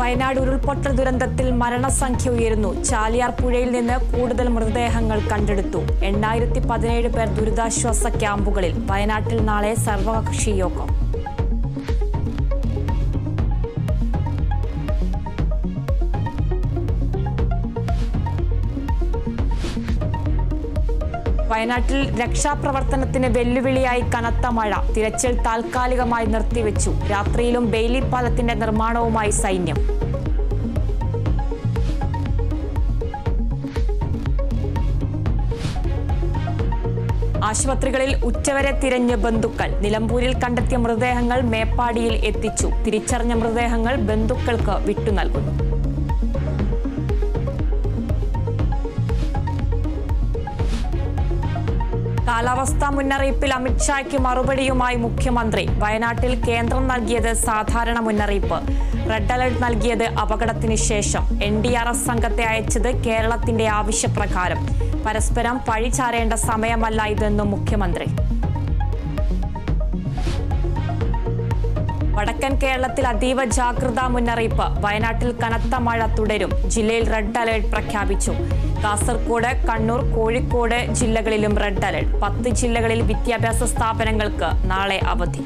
വയനാട് ഉരുൾപൊട്ടൽ ദുരന്തത്തിൽ മരണസംഖ്യ ഉയരുന്നു. ചാലിയാർ പുഴയിൽ നിന്ന് കൂടുതൽ മൃതദേഹങ്ങൾ കണ്ടെടുത്തു. എണ്ണായിരത്തി പതിനേഴ് പേർ ദുരിതാശ്വാസ ക്യാമ്പുകളിൽ. വയനാട്ടിൽ നാളെ സർവകക്ഷി യോഗം. വയനാട്ടിൽ രക്ഷാപ്രവർത്തനത്തിന് വെല്ലുവിളിയായി കനത്ത മഴ. തിരച്ചിൽ താൽക്കാലികമായി നിർത്തിവെച്ചു. രാത്രിയിലും ബെയിലി പാലത്തിന്റെ നിർമ്മാണവുമായി സൈന്യം. ആശുപത്രികളിൽ ഉച്ചവരെ തിരഞ്ഞ് ബന്ധുക്കൾ. നിലമ്പൂരിൽ കണ്ടെത്തിയ മൃതദേഹങ്ങൾ മേപ്പാടിയിൽ എത്തിച്ചു. തിരിച്ചറിഞ്ഞ മൃതദേഹങ്ങൾ ബന്ധുക്കൾക്ക് വിട്ടു നൽകുന്നു. കാലാവസ്ഥാ മുന്നറിയിപ്പിൽ അമിത്ഷായ്ക്ക് മറുപടിയുമായി മുഖ്യമന്ത്രി. വയനാട്ടിൽ കേന്ദ്രം നൽകിയത് സാധാരണ മുന്നറിയിപ്പ്. റെഡ് അലർട്ട് നൽകിയത് അപകടത്തിന് ശേഷം. എൻ ഡി ആർ എഫ് സംഘത്തെ അയച്ചത് കേരളത്തിന്റെ ആവശ്യപ്രകാരം. പരസ്പരം പഴിചാരേണ്ട സമയമല്ല ഇതെന്നും മുഖ്യമന്ത്രി. വടക്കൻ കേരളത്തിൽ അതീവ ജാഗ്രതാ മുന്നറിയിപ്പ്. വയനാട്ടിൽ കനത്ത മഴ തുടരും. ജില്ലയിൽ റെഡ് അലേർട്ട് പ്രഖ്യാപിച്ചു. കാസർകോട് കണ്ണൂർ കോഴിക്കോട് ജില്ലകളിലും റെഡ് അലേർട്ട് പത്ത് ജില്ലകളിൽ വിദ്യാഭ്യാസ സ്ഥാപനങ്ങൾക്ക് നാളെ അവധി.